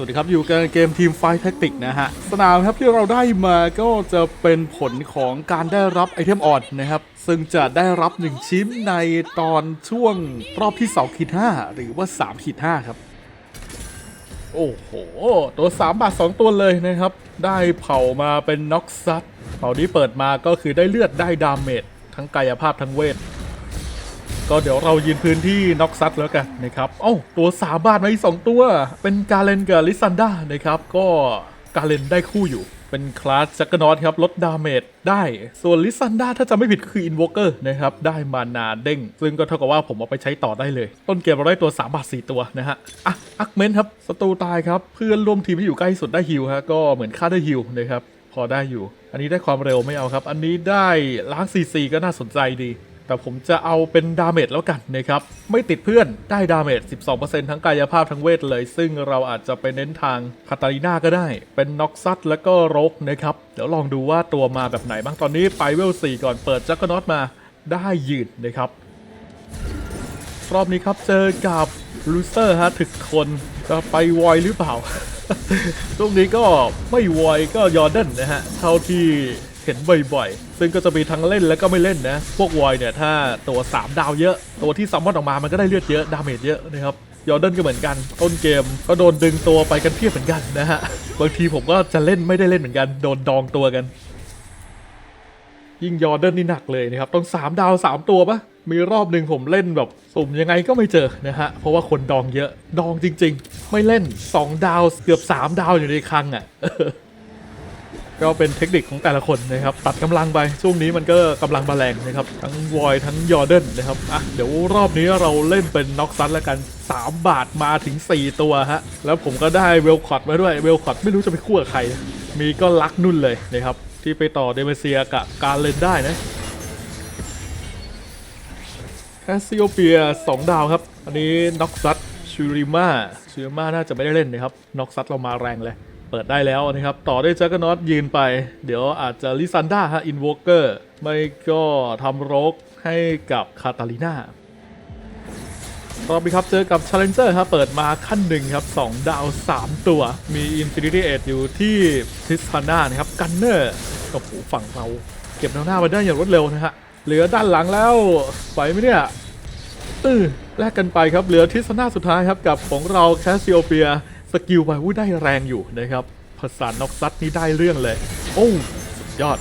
สวัสดีครับ อยู่กันเกมทีมไฟแท็กติกนะฮะ สนามครับที่เราได้มาก็จะเป็นผลของการได้รับไอเทมอ่อนนะครับ ซึ่งจะได้รับ 1 ชิ้นในตอนช่วงรอบที่2ขีด5หรือว่า3ขีด5ครับ โอ้โห ตัว 3 บาท 2 ตัวเลยนะครับ ได้เผามาเป็นน็อกซัตเผานี้เปิดมาก็คือได้เลือดได้ดาเมจทั้งกายภาพทั้งเวท ก็เดี๋ยวเรายืนพื้นที่น็อกซัตแล้วกันนะครับโอ้าตัวสามบาทมาอีกสองตัว เป็นกาเลนกับลิซันดานะครับก็กาเลนได้คู่อยู่เป็นคลาสจักรนอตครับลดดาเมจได้ ส่วนลิซันดาถ้าจะไม่ผิดก็คืออินวอเกอร์นะครับ ได้มานาเด้ง ซึ่งก็เท่ากับว่าผมเอาไปใช้ต่อได้เลย ต้นเกมเราได้ตัว 3 บาท 4 ตัวนะฮะ อะ อักเมนครับ ศัตรูตายครับ เพื่อนร่วมทีมที่อยู่ใกล้สุดได้ฮิลฮะ ก็เหมือนค่าได้ฮิลนะครับ พอได้อยู่ อันนี้ได้ความเร็วไม่เอาครับ อันนี้ได้ล้างซีซีก็น่าสนใจดี แต่ผมจะเอาเป็นดาเมจแล้วกันนะครับ ไม่ติดเพื่อนได้ดาเมจ 12%ทั้งกายภาพทั้งเวทเลย ซึ่งเราอาจจะไปเน้นทางคาตาลีนาก็ได้ เป็นน็อกซัตแล้วก็รกนะครับ เดี๋ยวลองดูว่าตัวมาแบบไหนบ้างตอนนี้ไปเวล 4 ก่อนเปิดจักรนอตมาได้ยืนนะครับ รอบนี้ครับเจอกับลูเซอร์ฮะถึกทนจะไปวอยหรือเปล่าช่วงนี้ก็ไม่วอยก็ยอร์เดนนะฮะเท่าที่ เห็นบ่อยๆ ซึ่งก็จะมีทั้งเล่นและก็ไม่เล่นนะ พวกวอยเนี่ยถ้าตัว 3 ดาวเยอะ ตัวที่ซัมมอนออกมามันก็ได้เลือดเยอะ ดาเมจเยอะนะครับยอร์เดนก็เหมือนกัน ต้นเกมก็โดนดึงตัวไปกันเพียบเหมือนกันนะฮะ บางทีผมก็จะเล่นไม่ได้เล่นเหมือนกัน โดนดองตัวกัน ยิ่งยอร์เดนนี่หนักเลยนะครับ ต้อง 3 ดาว 3 ตัวปะมีรอบหนึ่งผมเล่นแบบสุ่มยังไงก็ไม่เจอนะฮะ เพราะว่าคนดองเยอะ ดองจริง ๆ ไม่เล่น 2 ดาวเกือบ 3 ดาวอยู่ในคลังอะ่ะ ก็เป็นเทคนิคของแต่ละคนนะครับ ตัดกำลังไปช่วงนี้มันก็กำลังมาแรงนะครับ ทั้งวอยทั้งยอร์เดนนะครับ อะ เดี๋ยวรอบนี้เราเล่นเป็นน็อกซัตแล้วกัน 3 บาทมาถึง 4 ตัวฮะ แล้วผมก็ได้เวลคอร์ดมาด้วย เวลคอร์ดไม่รู้จะไปคู่กับใคร มีก็ลักนุ่นเลยนะครับ ที่ไปต่อเดเมเซียกับการเล่นได้นะแคสซิโอเปีย 2 ดาวครับ อันนี้น็อกซัตชูริมาชูริมาน่าจะไม่ได้เล่นนะครับน็อกซัตเรามาแรงเลย เปิดได้แล้วนะครับ ต่อด้วยจ็คกนอตยืนไป เดี๋ยวอาจจะลิซันดาฮะอินวอเกอร์ไม่ก็ทำรกให้กับคาตาลิน่ารอบนี้ครับ เจอกับ Challenger ครับ เปิดมาขั้นหนึ่งครับ 2 ดาว 3 ตัว มี Infinity Edge อยู่ที่ทิสพาน่านะครับ กันเนอร์โอ้โหฝั่งเรา เก็บแนวหน้ามาได้อย่างรวดเร็วนะฮะ เหลือด้านหลังแล้วไหวไหมเนี่ยตื้อแลกกันไปครับ เหลือทิศนาสุดท้ายครับ กับของเราแคสซิโอเปีย สกิลไปวุ้ยได้แรงอยู่นะครับภาษานอกซัดนี่ได้เรื่องเลย โอ้สุดยอด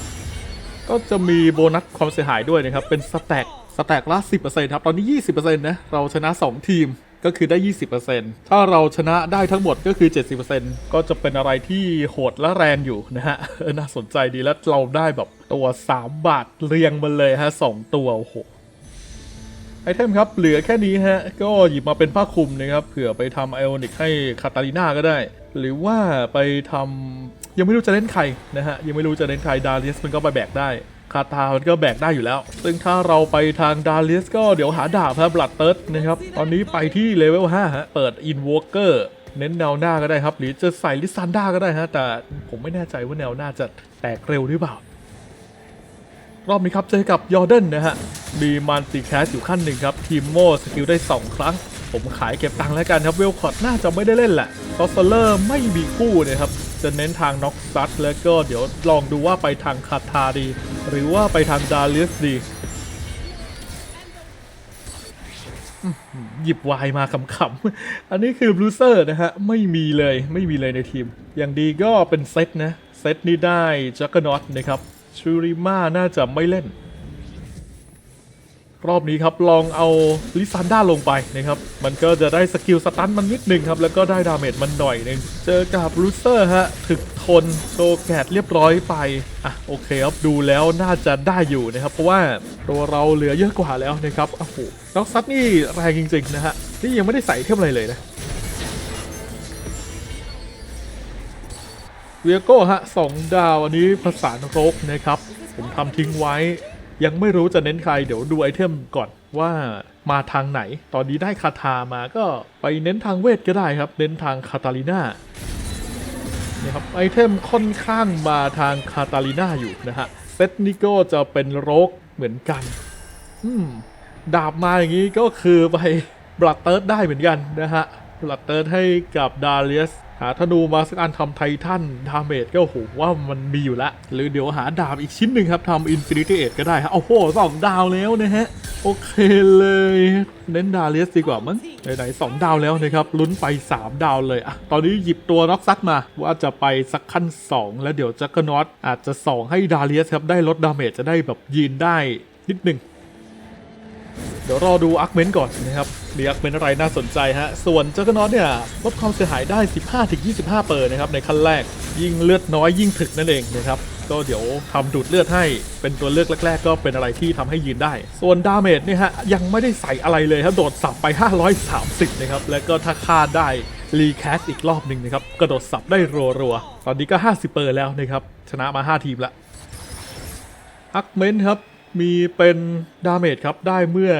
ก็จะมีโบนัสความเสียหายด้วยนะครับ เป็นสแต็กสแต็กละ10%ครับ ตอนนี้ 20%นะ เราชนะ 2 ทีมก็คือได้ 20%ถ้าเราชนะได้ทั้งหมดก็คือ 70%ก็จะเป็นอะไรที่โหดและแรงอยู่นะฮะน่าสนใจดีแล้วเราได้แบบตัว 3 บาทเรียงมาเลยฮะสองตัวโอ้โห ไอเทมครับ เหลือแค่นี้ฮะ ก็หยิบมาเป็นผ้าคลุมนะครับ เผื่อไปทำไอออนิกให้คาตาลิน่าก็ได้ หรือว่าไปทำยังไม่รู้จะเล่นใครนะฮะ ยังไม่รู้จะเล่นใครดาเลียสมันก็ไปแบกได้คาตามันก็แบกได้อยู่แล้ว ซึ่งถ้าเราไปทางดาเลียสก็เดี๋ยวหาดาบครับบลัดเติร์ดนะครับ ตอนนี้ไปที่เลเวล5ฮะ เปิดอินวอ k เกอร์เน้นแนวหน้าก็ได้ครับ หรือจะใส่ลิซันด้าก็ได้ฮะ แต่ผมไม่แน่ใจว่าแนวหน้าจะแตกเร็วหรือเปล่า รอบนี้ครับเจอกับยอร์เดนนะฮะ มีมันติแคสอยู่ขั้นหนึ่งครับ ทีมโม่สกิลได้ 2 ครั้ง ผมขายเก็บตังค์แล้วกันครับ เวลคอร์ดน่าจะไม่ได้เล่นแหละซอสเลอร์ไม่มีคู่นะครับ จะเน้นทางน็อกซัตแล้วก็เดี๋ยวลองดูว่าไปทางคาทาดี หรือว่าไปทางดาริสดีอื้อหือหยิบวายมาขำๆ อันนี้คือบลูเซอร์นะฮะ ไม่มีเลยไม่มีเลยในทีม อย่างดีก็เป็นเซตนะ เซตนี้ได้จักรนอตนะครับ ชูริมาน่าจะไม่เล่น รอบนี้ครับลองเอาลิซันด้าลงไปนะครับ มันก็จะได้สกิลสตันมันนิดหนึ่งครับ แล้วก็ได้ดาเมจมันหน่อยนึง เจอกับรูเซอร์ฮะถึกทนโซแกตเรียบร้อยไป อะโอเคครับดูแล้วน่าจะได้อยู่นะครับ เพราะว่าตัวเราเหลือเยอะกว่าแล้วนะครับโอ้โหน็อกซัดนี่แรงจริงๆนะฮะนี่ยังไม่ได้ใส่เทมอะไรเลยนะ เวียโก้ฮะสองดาวอันนี้ภาษานรกนะครับ ผมทำทิ้งไว้ ยังไม่รู้จะเน้นใคร เดี๋ยวดูไอเทมก่อนว่ามาทางไหน ตอนนี้ได้คาทามาก็ไปเน้นทางเวทก็ได้ครับ เน้นทางคาตาลิน่านี่ครับไอเทมค่อนข้างมาทางคาตาลิน่าอยู่นะฮะเซตนี้ก็จะเป็นโรกเหมือนกัน อืม ดาบมาอย่างนี้ก็คือไปบลัดเติร์ดได้เหมือนกันนะฮะหลัดเติร์ดให้กับดาเลียส ธนูมาสักอันทำไททันดาเมจก็โหว่ามันมีอยู่แล้วหรือเดี๋ยวหาดาบอีกชิ้นหนึ่งครับทำอินฟินิตี้เอ็ดก็ได้ฮะโอ้โหสองดาวแล้วนะฮะ โอเคเลย เน้นดาเลียสดีกว่ามั้งไหนๆสองดาวแล้วนะครับ ลุ้นไป 3 ดาวเลยอะตอนนี้หยิบตัวน็อกซัดมา ว่าจะไปสักขั้น 2 แล้วเดี๋ยวจักรนอตอาจจะ2ให้ดาเลียสครับได้ลดดาเมจจะได้แบบยืนได้นิดหนึ่ง เดี๋ยวรอดูอาร์คเมนต์ก่อนนะครับมีอาร์คเมนต์อะไรน่าสนใจฮะ ส่วนเจ้ากนอตเนี่ยลดความเสียหายได้ 15-25 เปอร์นะครับในขั้นแรกยิ่งเลือดน้อยยิ่งถึกนั่นเองนะครับก็เดี๋ยวทำดูดเลือดให้เป็นตัวเลือกแรก ๆ ก็เป็นอะไรที่ทำให้ยืนได้ ส่วนดาเมจเนี่ยฮะยังไม่ได้ใส่อะไรเลยครับโดดสับไป 530 นะครับ แล้วก็ถ้าฆ่าได้รีแคสอีกรอบหนึ่งนะครับ กระโดดสับได้รัวๆ ตอนนี้ก็ 50 เปอร์แล้วนะครับ ชนะมา 5 ทีมละอักเมนครับ มีเป็นดาเมจครับ ได้เมื่อ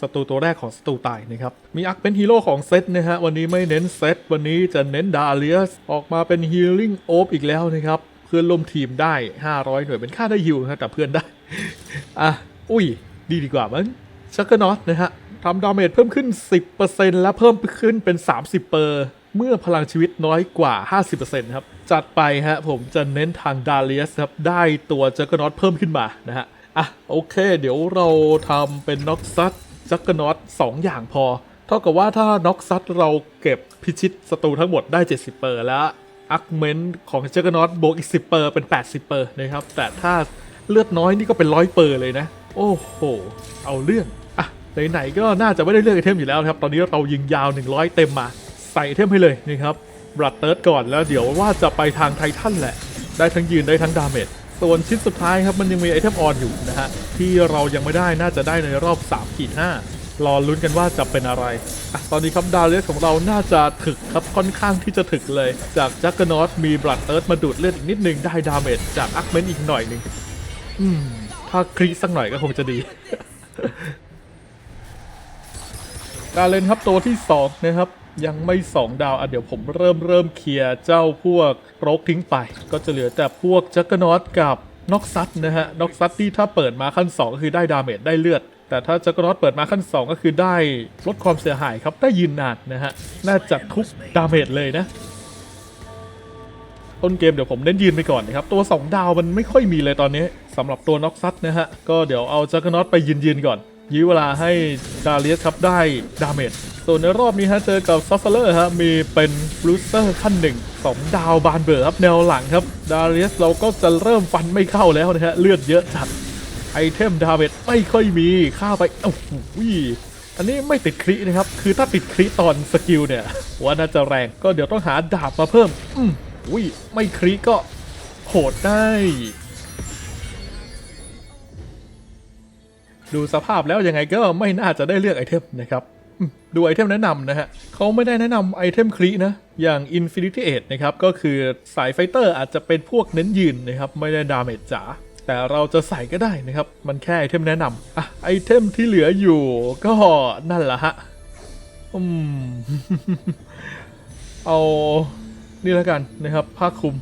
ศัตรูตัวแรกของศัตรูตายนะครับ มีอักเป็นฮีโร่ของเซตนะฮะ วันนี้ไม่เน้นเซต วันนี้จะเน้นดาเลียส ออกมาเป็นฮีลิ่งโอบอีกแล้วนะครับ เพื่อนร่วมทีมได้ 500 หน่วยเป็นค่าได้ฮิวนะแต่เพื่อนได้ อะ อุ้ย ดีดีกว่ามั้งชักเกอร์นอตนะฮะทำดาเมจเพิ่มขึ้น 10%และเพิ่มขึ้นเป็น 30%เปอร์เมื่อพลังชีวิตน้อยกว่า 50%ครับ จัดไปฮะผมจะเน้นทางดาเลียสครับ ได้ตัวเกอร์กนอตเพิ่มขึ้นมานะฮะ อะโอเค เดี๋ยวเราทำเป็นน็อกซัตจักเกอร์นอต2องอย่างพอ เท่ากับว่าถ้าน็อกซัตเราเก็บพิชิตศัตรูทั้งหมดได้ 70เปอร์แล้วอักเมนตของจักเกอร์นอตบวกอีก 10เปอร์เป็น 80เปอร์นะครับ แต่ถ้าเลือดน้อยนี่ก็เป็น100เปอร์เลยนะ โอ้โห เอาเรื่อง อะ ไหนๆก็น่าจะไม่ได้เลือกไอเทมอยู่แล้วครับ ตอนนี้เรายิงยาว 100 เต็มมา ใส่ไอเทมให้เลยนะครับ บลัดเติร์ดก่อนแล้วเดี๋ยวว่าจะไปทางไททันแหละ ได้ทั้งยืนได้ทั้งดาเมจ ส่วนชิ้นสุดท้ายครับมันยังมีไอเทมออนอยู่นะฮะที่เรายังไม่ได้น่าจะได้ในรอบ3ขีด5รอลุ้นกันว่าจะเป็นอะไรอะตอนนี้ครับดาเลียสของเราน่าจะถึกครับค่อนข้างที่จะถึกเลย จากจักเกอร์นอตมีบลัดเติร์ดมาดูดเลือดอีกนิดนึงได้ดาเมจจากอักเมนอีกหน่อยหนึ่งอืมถ้าครีสักหน่อยก็คงจะดีการเล่นครับตัวที่2นะครับ ยังไม่ 2 ดาว อะ เดี๋ยวผมเริ่มเริ่มเคลียร์เจ้าพวกรกทิ้งไป ก็จะเหลือแต่พวกจักรนอตกับน็อกซัตนะฮะน็อกซัตที่ถ้าเปิดมาขั้น 2 ก็คือได้ดาเมจได้เลือด แต่ถ้าจักรนอตเปิดมาขั้น 2 ก็คือได้ลดความเสียหายครับได้ยืนนานนะฮะน่าจะทุกดาเมจเลยนะต้นเกมเดี๋ยวผมเน้นยืนไปก่อนนะครับ ตัว 2 ดาวมันไม่ค่อยมีเลยตอนนี้สำหรับตัวน็อกซัตนะฮะก็เดี๋ยวเอาจักรนอตไปยืนยืนก่อนยื้อเวลาให้ดาเลียสครับได้ดาเมจ ส่วนในรอบนี้ฮะเจอกับซัฟเฟอร์ฮะมีเป็นบลูเซอร์ขั้นหนึ่งสองดาวบานเบอร์ครับแนวหลังครับ ดาเลียสเราก็จะเริ่มฟันไม่เข้าแล้วนะฮะ เลือดเยอะจัด ไอเทมดาเมจไม่ค่อยมีค่าไปโอ้โหอันนี้ไม่ติดครินะครับ คือถ้าติดคริตอนสกิลเนี่ยว่าน่าจะแรงก็เดี๋ยวต้องหาดาบมาเพิ่ม อืมอุ้ยไม่คริก็โหดได้ดูสภาพแล้วยังไงก็ไม่น่าจะได้เลือกไอเทมนะครับ ดูไอเทมแนะนำนะฮะเขาไม่ได้แนะนำไอเทมคลีนะ อย่าง Infinity e 8นะครับ ก็คือสายไฟเตอร์อาจจะเป็นพวกเน้นยืนนะครับ ไม่ได้ดาเมจจ๋าแต่เราจะใส่ก็ได้นะครับ มันแค่ไอเทมแนะนำอะไอเทมที่เหลืออยู่ก็นั่นแหละฮะอืมเอา นี่แล้วกันนะครับผ้าคลุม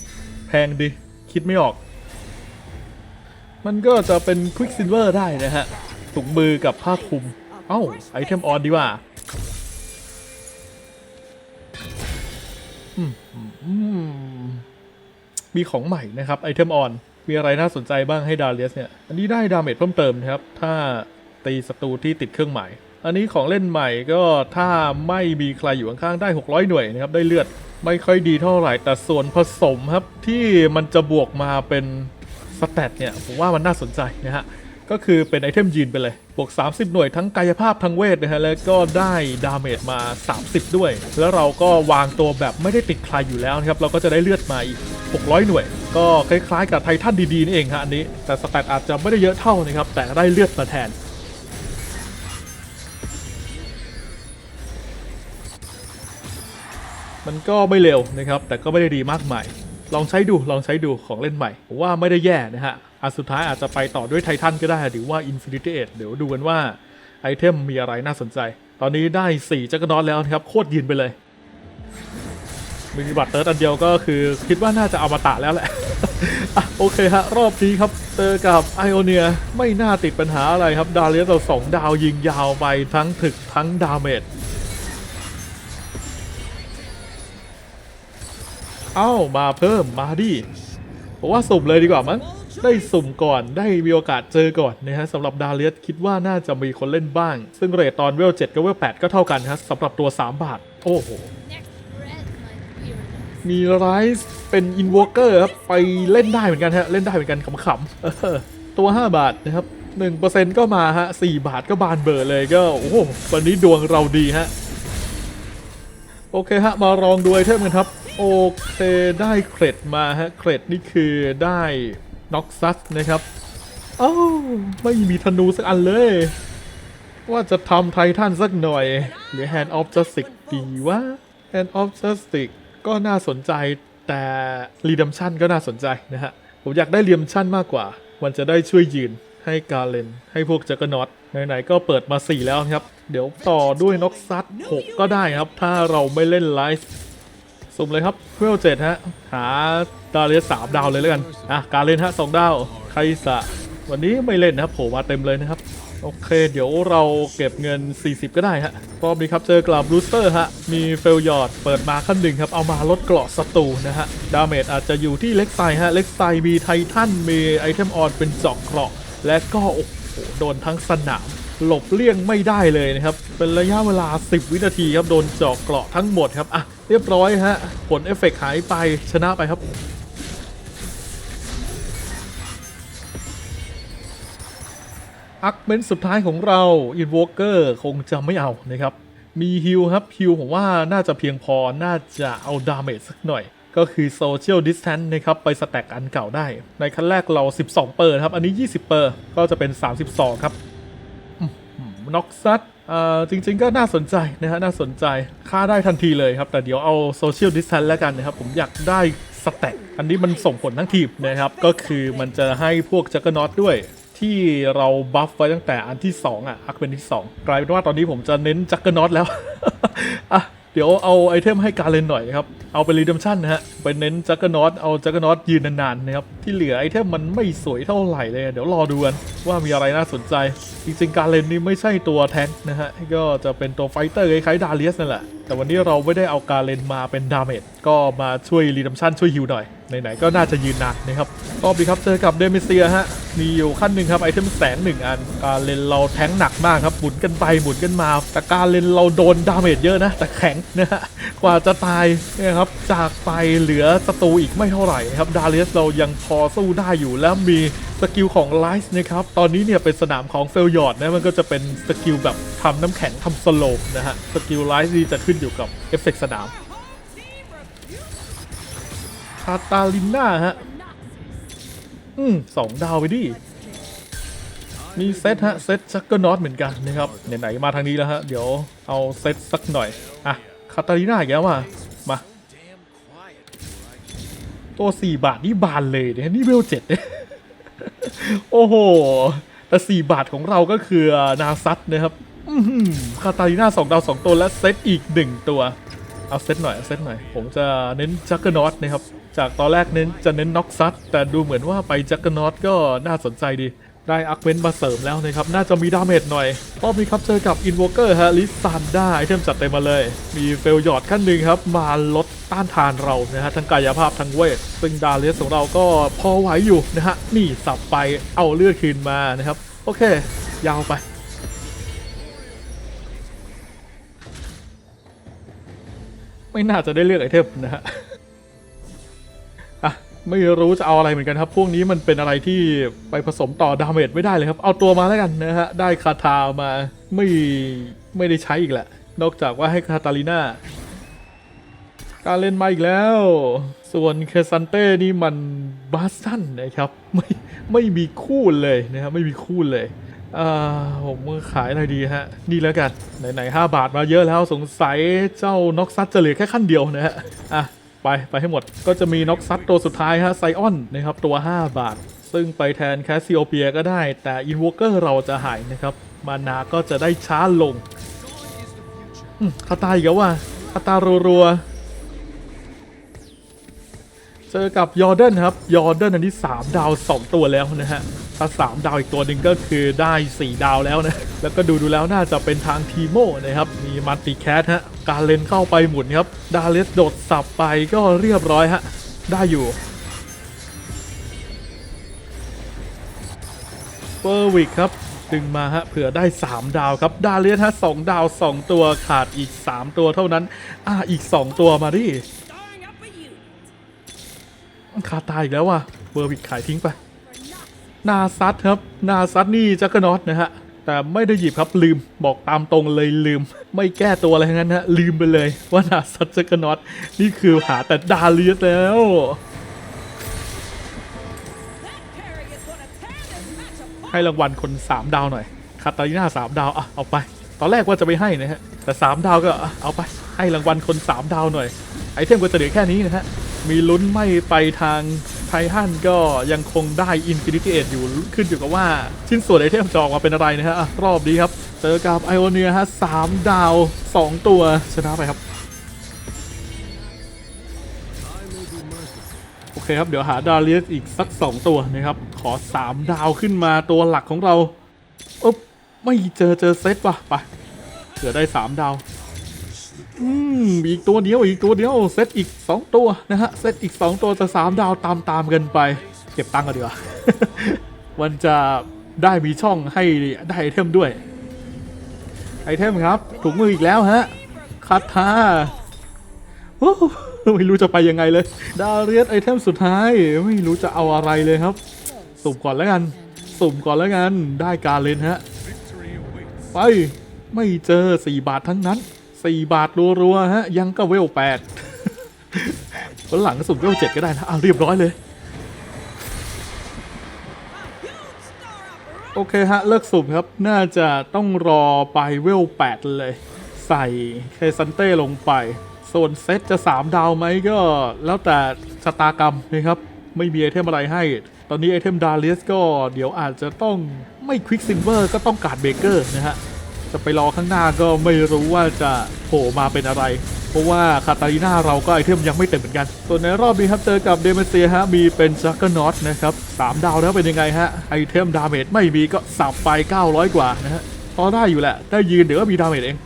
แพงดี คิดไม่ออก มันก็จะเป็น Quicksilver ได้นะฮะถุงมือกับผ้าคลุม เอ้า ไอเทมออนดีว่า มีของใหม่นะครับไอเทมออน มีอะไรน่าสนใจบ้างให้ดาเลียสเนี่ย อันนี้ได้ดาเมจเพิ่มเติมนะครับ ถ้าตีศัตรูที่ติดเครื่องหมาย อันนี้ของเล่นใหม่ก็ถ้าไม่มีใครอยู่ข้างๆได้ 600 หน่วยนะครับ ได้เลือดไม่ค่อยดีเท่าไหร่ แต่ส่วนผสมครับที่มันจะบวกมาเป็นสแตทเนี่ย ผมว่ามันน่าสนใจนะฮะ ก็คือเป็นไอเทมยืนไปเลย บวก 30 หน่วยทั้งกายภาพทั้งเวทนะฮะ แล้วก็ได้ดาเมจมา 30 ด้วย แล้วเราก็วางตัวแบบไม่ได้ติดใครอยู่แล้วนะครับ เราก็จะได้เลือดมาอีก 600 หน่วย ก็คล้ายๆกับไททันดีๆนี่เองฮะอันนี้ แต่สแตทอาจจะไม่ได้เยอะเท่านะครับ แต่ได้เลือดมาแทนมันก็ไม่เร็วนะครับ แต่ก็ไม่ได้ดีมากมาย ลองใช้ดู ลองใช้ดูของเล่นใหม่ ผมว่าไม่ได้แย่นะฮะ อันสุดท้ายอาจจะไปต่อด้วยไททันก็ได้หรือว่า Infinity e เดี๋ยวดูกันว่าไอเทมมีอะไรน่าสนใจ ตอนนี้ได้4จักรนอตแล้วนะครับ โคตรยืนไปเลย มีบัตรเติร์ดอันเดียวก็คือคิดว่าน่าจะเอามาตะแล้วแหละอะโอเคฮะ รอบนี้ครับเจอกับไอโอเนียไม่น่าติดปัญหาอะไรครับ ดาเลียสเราสองดาวยิงยาวไปทั้งถึกทั้งดาเมจเอ้ามาเพิ่มมาดิผมว่าสุ่มเลยดีกว่ามั้ง ได้สุ่มก่อนได้มีโอกาสเจอก่อนนะฮะสำหรับดาเลียสคิดว่าน่าจะมีคนเล่นบ้าง ซึ่งเรทตอนเวล7กับเวล8ก็เท่ากันฮะสำหรับตัว 3 บาท โอ้โห มีไรส์เป็นอินวอ k เกอร์ครับไปเล่นได้เหมือนกันฮะ เล่นได้เหมือนกันขำๆตัว 5 บาทนะครับ1%ก็มาฮะ4บาทก็บานเบอร์เลยก็โอ้โหวันนี้ดวงเราดีฮะโอเคฮะ มาลองดูไอเทมกันครับ โอเค ได้เครดมาฮะ เครดนี่คือได้ น็อกซัสนะครับอ้าวไม่มีธนูสักอันเลย ว่าจะทำไททันสักหน่อย หรือ Hand of Justice ดีวะ Hand of Justice ก็น่าสนใจแต่ Redemption ก็น่าสนใจนะฮะ ผมอยากได้ Redemption มากกว่า มันจะได้ช่วยยืนให้กาเลน ให้พวกจักรนอตไหนๆก็เปิดมา 4 แล้วครับ เดี๋ยวต่อด้วยน็อกซัด6ก็ได้ครับ ถ้าเราไม่เล่นไลฟ์ สุ่มเลยครับเวลเจ็ดฮะ หาดาเลสสามดาวเลยแล้วกัน อะ การเล่นฮะสองดาวไคสะ วันนี้ไม่เล่นนะครับโผล่มาเต็มเลยนะครับ โอเค เดี๋ยวเราเก็บเงิน 40 ก็ได้ฮะรอบนี้ครับ เจอกลับรูสเตอร์ฮะ มีเฟลยอดเปิดมาขั้นหนึ่งครับ เอามาลดเกราะศัตรูนะฮะ ดาเมจอาจจะอยู่ที่เล็กไซฮะ เล็กไซมีไททันมีไอเทมออนเป็นจาะเกราะ และก็โอ้โหโดนทั้งสนาม หลบเลี่ยงไม่ได้เลยนะครับ เป็นระยะเวลา 10 วินาทีครับ โดนเจาะเกราะทั้งหมดครับ อะ เรียบร้อยฮะ ผลเอฟเฟกต์หายไปชนะไปครับอักเมนสุดท้ายของเราอินวอเกอร์คงจะไม่เอานะครับ มีฮิลครับฮิลผมว่าน่าจะเพียงพอน่าจะเอาดาเมจสักหน่อย ก็คือโซเชียลดิส a ทนนะครับ ไปสแต็กอันเก่าได้ ในขั้นแรกเรา 12 เปอร์ครับ อันนี้ 20 เปอร์ก็จะเป็น 32 ครับ น็อกซัดอ่าจริงๆก็น่าสนใจนะฮะน่าสนใจค่าได้ทันทีเลยครับ แต่เดี๋ยวเอาโซเชียลดิสแทนแล้วกันนะครับ ผมอยากได้สแต็กอันนี้มันส่งผลทั้งทีมนะครับ ก็คือมันจะให้พวกจักรนอตด้วยที่เราบัฟไว้ตั้งแต่อันที่ 2 อะอักเป็นที่ 2 กลายเป็นว่าตอนนี้ผมจะเน้นจักรนอตแล้วอะ เดี๋ยวเอาไอเทมให้การเลนหน่อยนะครับ เอาไปรีดัมชั่นนะฮะ ไปเน้นจักรนอตเอาจักรนอตยืนนานๆนะครับ ที่เหลือไอเทมมันไม่สวยเท่าไหร่เลย เดี๋ยวรอดูกันว่ามีอะไรน่าสนใจ จริงๆการเลนนี่ไม่ใช่ตัวแทงค์นะฮะ ก็จะเป็นตัวไฟเตอร์คล้ายๆดาเลียสนั่นแหละแต่วันนี้เราไม่ได้เอาการเลนมาเป็นดาเมจก็มาช่วยรีดัมชั่นช่วยฮิวหน่อยไหนๆก็น่าจะยืนนานนะครับรอบนี้ครับเจอกับเดมิเซียฮะมีอยู่ขั้นหนึ่งครับไอเทมแสงหนึ่งอันการเลนเราแทงหนักมากครับหมุนกันไปหมุนกันมา แต่การเลนเราโดนดาเมจเยอะนะแต่แข็งนะฮะกว่าจะตายนี่ยครับจากไปเหลือศัตรูอีกไม่เท่าไหร่ครับดาเลสเรายังพอสู้ได้อยู่แล้วมีสกิลของไลซ์นะครับ ตอนนี้เนี่ยเป็นสนามของเฟลยอร์ดนะ มันก็จะเป็นสกิลแบบทำน้ำแข็งทำสโลปนะฮะ สกิลไลซ์นี่จะขึ้นอยู่กับเอฟเฟกต์สนาม คาตาลิน่าฮะ อืมสองดาวไปดิ มีเซตฮะ เซตชักเกอร์นอตเหมือนกันนะครับ ไหนๆมาทางนี้แล้วฮะ เดี๋ยวเอาเซตสักหน่อย อะ คาตาลิน่าอีกแล้วมามา ตัว 4 บาทนี่บานเลยเนี่ยนี่เวลเจ็ดเนี่ย โอ้โห แต่4บาทของเราก็คือนาซัตนะครับคาตาลิน่า2ดาว2ตัวและเซตอีก1ตัว เอาเซตหน่อยเอาเซตหน่อย ผมจะเน้นจักเกอร์นอตนะครับ จากตอนแรกเน้นจะเน้นน็อกซัตแต่ดูเหมือนว่าไปจักเกอร์นอตก็น่าสนใจดี ได้อาร์คเวนมาเสริมแล้วนะครับ น่าจะมีดาเมจหน่อยรอบนี้ครับเจอกับอินโวเกอร์ฮะลิซันได้ไอเทมจัดเต็มมาเลย มีเฟลยอดขั้นหนึ่งครับ มาลดต้านทานเรานะฮะทั้งกายภาพทั้งเวท ซึ่งดาเลสของเราก็พอไหวอยู่นะฮะ นี่สับไปเอาเลือดคืนมานะครับ โอเค ยาวไปไม่น่าจะได้เลือกไอเทมนะฮะ ไม่รู้จะเอาอะไรเหมือนกันครับ พวกนี้มันเป็นอะไรที่ไปผสมต่อดาเมจไม่ได้เลยครับ เอาตัวมาแล้วกันนะฮะ ได้คาทามาไม่ไม่ได้ใช้อีกแหละ นอกจากว่าให้คาตาลิน่าการเล่นมาอีกแล้ว ส่วนเคซันเต้นี่มันบาสตันนะครับ ไม่ไม่มีคู่เลยนะครับ ไม่มีคู่เลยอ่าผมขายอะไรดีฮะ นี่แล้วกัน ไหนๆห้าบาทมาเยอะแล้วสงสัยเจ้าน็อกซัตจะเหลือแค่ขั้นเดียวนะฮะ อะ ไป ไปให้หมดก็จะมีน็อกซัตตัวสุดท้ายฮะไซออนนะครับตัว 5 บาท ซึ่งไปแทนแคสซิโอเปียก็ได้ แต่อินวอ k เกอร์เราจะหายนะครับมานาก็จะได้ช้าลงคาตาอีกแล้วว่ะคาตารัวๆเจอกับยอร์เดนครับยอร์เดนอันนี้3ดาว 2 ตัวแล้วนะฮะ ถ้าสามดาวอีกตัวหนึ่งก็คือได้ 4 ดาวแล้วนะ แล้วก็ดูดูแล้วน่าจะเป็นทางทีโมนะครับ มีมัลติแคทฮะ การเลนเข้าไปหมุนครับ ดาเลสโดดสับไปก็เรียบร้อยฮะ ได้อยู่เฟอร์วิกครับดึงมาฮะเผื่อได้ 3 ดาวครับ ดาเลสฮะสองดาว 2 ตัวขาดอีก 3 ตัวเท่านั้น อ่าอีก 2 ตัวมาดิ Starring up a unit. คาตายอีกแล้วว่ะเบอร์วิกขายทิ้งไป นาซัดครับ นาซัดนี่จักรนอตนะฮะ แต่ไม่ได้หยิบครับลืมบอกตามตรงเลยลืม ไม่แก้ตัวอะไรทั้งนั้นฮะลืมไปเลย ว่านาซัดจักรนอตนี่คือหาแต่ดาเลียสแล้วให้รางวัลคน 3 ดาวหน่อยคาตาลิน่า3ดาวอะเอาไป ตอนแรกว่าจะไม่ให้นะฮะ แต่ 3 ดาวก็เอาไป ให้รางวัลคน 3 ดาวหน่อย ไอเทมก็จะเหลือแค่นี้นะฮะ มีลุ้นไม่ไปทาง ททันก็ยังคงได้อินฟินิตี้เออยู่ขึ้นอยู่กับว่า ชิ้นส่วนไอเทมจะออกมาเป็นอะไรนะฮะอะรอบนี้ครับ เจอกับไอโอเนียฮะสามดาว 2 ตัวชนะไปครับ โอเคครับ เดี๋ยวหาดาเลียสอีกสัก 2 ตัวนะครับ ขอ 3 ดาวขึ้นมาตัวหลักของเราอ๊บไม่เจอเจอเซตว่ะไปเผื่อได้ 3 ดาว อืมอีกตัวเดียวอีกตัวเดียวเซตอีก 2 ตัวนะฮะเซตอีก 2 ตัวจะ3ดาวตามตามกันไป เก็บตังค์กันดีกว่ามันจะได้มีช่องให้ได้ไอเทมด้วย ไอเทมครับถุงมืออีกแล้วฮะคาถาโอ้ไม่รู้จะไปยังไงเลย ดาเรียสไอเทมสุดท้าย ไม่รู้จะเอาอะไรเลยครับ สุ่มก่อนแล้วกัน สุ่มก่อนแล้วกัน ได้การเลนฮะ ไป ไม่เจอ 4 บาททั้งนั้น 4บาทรัวๆฮะ ยังก็เวล8วันหลังสุ่มเวล7ก็ได้นะอ้าวเรียบร้อยเลย โอเคฮะ เลิกสุ่มครับ น่าจะต้องรอไปเวล8เลย ใส่เคซันเต้ลงไป ส่วนเซตจะ3ดาวไหมก็ แล้วแต่ชะตากรรมนะครับ ไม่มีไอเทมอะไรให้ ตอนนี้ไอเทมดาเลียสก็เดี๋ยวอาจจะต้องไม่ควิกซิ l เวอร์ก็ต้องการเบเกอร์นะฮะ จะไปรอข้างหน้าก็ไม่รู้ว่าจะโผล่มาเป็นอะไร เพราะว่าคาตาลินาเราก็ไอเทมยังไม่เต็มเหมือนกัน ส่วนในรอบนี้ครับเจอกับเดมเซียฮะมีเป็นจักกอร์นอตนะครับ3ดาวแล้วเป็นยังไงฮะไอเทมดาเมจไม่มีก็สับไป 900 กว่านะฮะพอได้อยู่แหละได้ยืนเดี๋ยวก็มีดาเมจเอง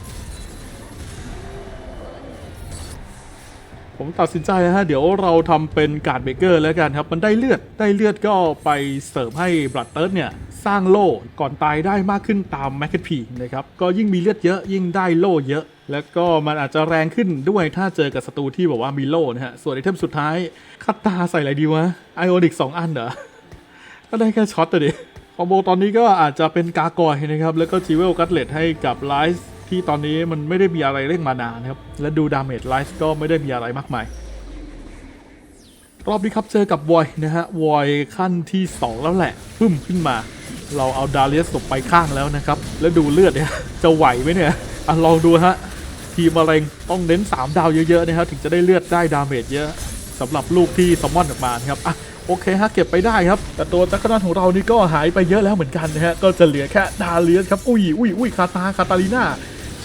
ผมตัดสินใจนะฮะ เดี๋ยวเราทำเป็นการ์ดเบเกอร์แล้วกันครับ มันได้เลือดได้เลือดก็ไปเสริมให้บรัตเติร์ดเนี่ย สร้างโล่ก่อนตายได้มากขึ้นตามแมคเคพีนะครับ ก็ยิ่งมีเลือดเยอะยิ่งได้โล่เยอะ แล้วก็มันอาจจะแรงขึ้นด้วยถ้าเจอกับศัตรูที่แบบว่ามีโล่นะฮะ ส่วนไอเทมสุดท้ายคัตตาใส่อะไรดีวะไอโอนิกสองอันเหรอก็ได้แค่ช็อตแต่ดิคอมโบตอนนี้ก็อาจจะเป็นกากอยนะครับแล้วก็จิเวลกัตเลตให้กับไลซ์ ที่ตอนนี้มันไม่ได้มีอะไรเร่งมานานนะครับ และดูดาเมจไลซ์ก็ไม่ได้มีอะไรมากมาย รอบนี้ครับเจอกับวอยนะฮะวอยขั้นที่ 2 แล้วแหละปึ้มขึ้นมา เราเอาดาเลียสศพไปข้างแล้วนะครับ แล้วดูเลือดเนี่ยจะไหวไหมเนี่ยอะลองดูฮะทีมมะเร็งต้องเน้น 3 ดาวเยอะๆนะครับถึงจะได้เลือดได้ดาเมจเยอะสำหรับลูกที่ซัมอนออกมาครับอะโอเคฮะเก็บไปได้ครับ แต่ตัวจักรนอนของเรานี่ก็หายไปเยอะแล้วเหมือนกันนะฮะก็จะเหลือแค่ดาเลียสครับ อุ้ยอุ้ยอุ้ยคาตาคาตาลีนา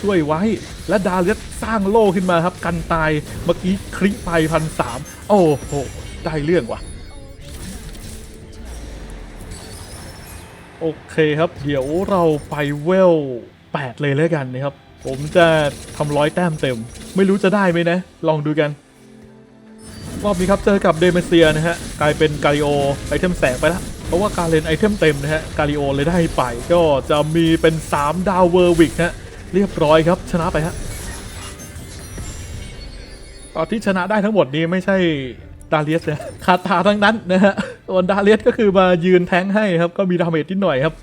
ช่วยไว้ และดาเลียสสร้างโล่ขึ้นมาครับ กันตายเมื่อกี้คลิกไปพันสามโอ้โห ได้เรื่องว่ะ โอเคครับ เดี๋ยวเราไปเวล 8 เลยแล้วกันนะครับ ผมจะทำร้อยแต้มเต็ม ไม่รู้จะได้ไหมนะ ลองดูกันรอบนี้ครับ เจอกับเดเมเซียนะฮะ กลายเป็นกาลิโอไอเทมแสงไปแล้วเพราะว่าการเล่นไอเทมเต็มนะฮะ กาลิโอเลยได้ไป ก็จะมีเป็น 3 ดาวเวอร์วิกฮะ เรียบร้อยครับชนะไปฮะตอนที่ชนะได้ทั้งหมดนี้ไม่ใช่ดาเลียสนะคาตาทั้งนั้นนะฮะส่วนดาเลียสก็คือมายืนแทงให้ครับ ก็มีดาเมจนิดหน่อยครับ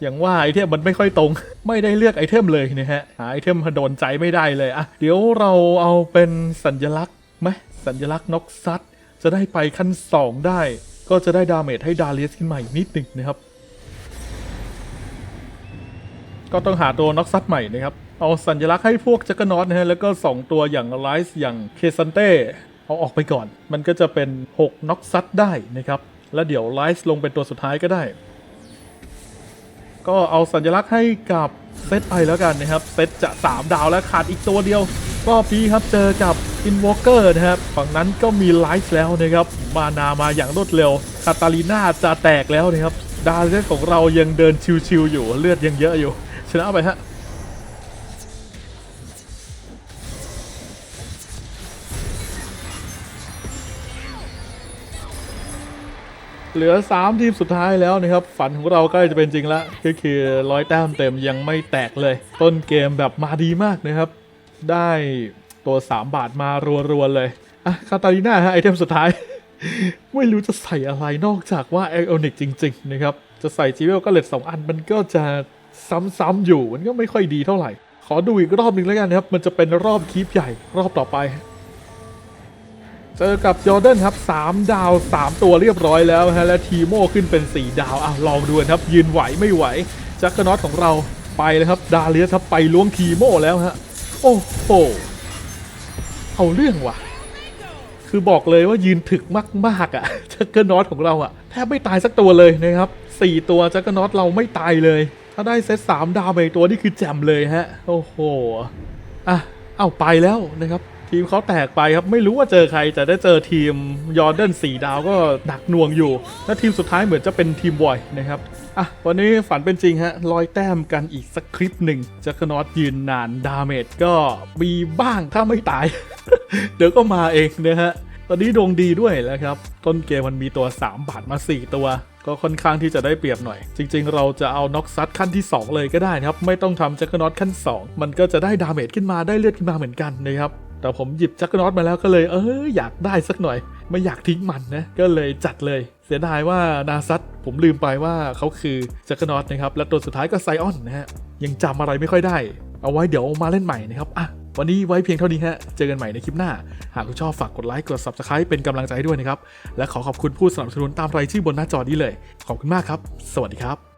อย่างว่าไอเทมมันไม่ค่อยตรง ไม่ได้เลือกไอเทมเลยนะฮะหาไอเทมโดนใจไม่ได้เลยอะเดี๋ยวเราเอาเป็นสัญลักษณ์ไหมสัญลักษณ์นกซัดจะได้ไปขั้น 2 ได้ ก็จะได้ดาเมจให้ดาเลียสขึ้นมาอีกนิดหนึ่งนะครับ ก็ต้องหาตัวน็อกซัดใหม่นะครับ เอาสัญลักษณ์ให้พวกจักรนอตนะฮะแล้วก็ 2 ตัวอย่างไลซ์อย่างเคซันเต้เอาออกไปก่อน มันก็จะเป็น 6น็อกซัดได้นะครับ แล้วเดี๋ยวไลซ์ลงเป็นตัวสุดท้ายก็ได้ ก็เอาสัญลักษณ์ให้กับเซตไปแล้วกันนะครับ เซตจะ 3 ดาวแล้วขาดอีกตัวเดียวรอบนี้ครับเจอกับ Invoker นะครับ ฝั่งนั้นก็มีไลฟ์แล้วนะครับ มานามาอย่างรวดเร็ว คาตาลีนาจะแตกแล้วนะครับ ดาร์เซของเรายังเดินชิวๆอยู่ เลือดยังเยอะอยู่ ชนะไปฮะเหลือ 3 ทีมสุดท้ายแล้วนะครับ ฝันของเราใกล้จะเป็นจริงแล้วก็คือร้อยแต้มเต็มยังไม่แตกเลย ต้นเกมแบบมาดีมากนะครับ ได้ตัว 3 บาทมารัวๆเลยอะคาตาลีนาฮะไอเทมสุดท้าย ไม่รู้จะใส่อะไรนอกจากว่าไอออนิกจริง ๆ นะครับ จะใส่จีเวลก็เลตสองอันมันก็จะ ซ้ำๆอยู่มันก็ไม่ค่อยดีเท่าไหร่ ขอดูอีกรอบหนึ่งแล้วกันนะครับ มันจะเป็นรอบคีปใหญ่รอบต่อไป เจอกับจอร์แดนครับ 3 ดาว 3 ตัวเรียบร้อยแล้วฮะและทีโมขึ้นเป็น 4 ดาวอะลองดูกันครับ ยืนไหวไม่ไหวจักรนอตของเราไปเลยครับ ดาเลียสครับไปล้วงทีโมแล้วฮะโอ้โหเอาเรื่องว่ะ คือบอกเลยว่ายืนถึกมากๆอะจักรนอตของเราอะแทบไม่ตายสักตัวเลยนะครับ 4 ตัวจักรนอตเราไม่ตายเลย ถ้าได้เซต3ดาวไปอีกตัวนี่คือแจ่มเลยฮะ โอ้โห อะ เอาไปแล้วนะครับ ทีมเขาแตกไปครับไม่รู้ว่าเจอใครแต่ได้เจอทีมยอร์เดนสีดาวก็หนักน่วงอยู่ และทีมสุดท้ายเหมือนจะเป็นทีมบอยนะครับอะวันนี้ฝันเป็นจริงฮะลอยแต้มกันอีกสักคลิปหนึ่งจักรนอตยืนนานดาเมจก็มีบ้างถ้าไม่ตาย เดี๋ยวก็มาเองนะฮะ ตอนนี้ดวงดีด้วยแล้วครับ ต้นเกมมันมีตัว 3 บาทมา 4 ตัว ก็ค่อนข้างที่จะได้เปรียบหน่อย จริง ๆ เราจะเอาน็อกซัดขั้นที่ 2 เลยก็ได้นะครับ ไม่ต้องทำจักรน็อตขั้น 2 มันก็จะได้ดาเมจขึ้นมาได้เลือดขึ้นมาเหมือนกันนะครับแต่ผมหยิบจักรน็อตมาแล้วก็เลยเอออยากได้สักหน่อย ไม่อยากทิ้งมันนะก็เลยจัดเลย เสียดายว่านาซัตผมลืมไปว่าเขาคือจักรน็อตนะครับและตัวสุดท้ายก็ไซออนนะฮะยังจำอะไรไม่ค่อยได้ เอาไว้เดี๋ยวมาเล่นใหม่นะครับอะ วันนี้ไว้เพียงเท่านี้ฮะ เจอกันใหม่ในคลิปหน้า หากคุณชอบฝากกดไลค์กด subscribe เป็นกำลังใจให้ด้วยนะครับ และขอขอบคุณผู้สนับสนุนตามรายชื่อบนหน้าจอนี้เลย ขอบคุณมากครับ สวัสดีครับ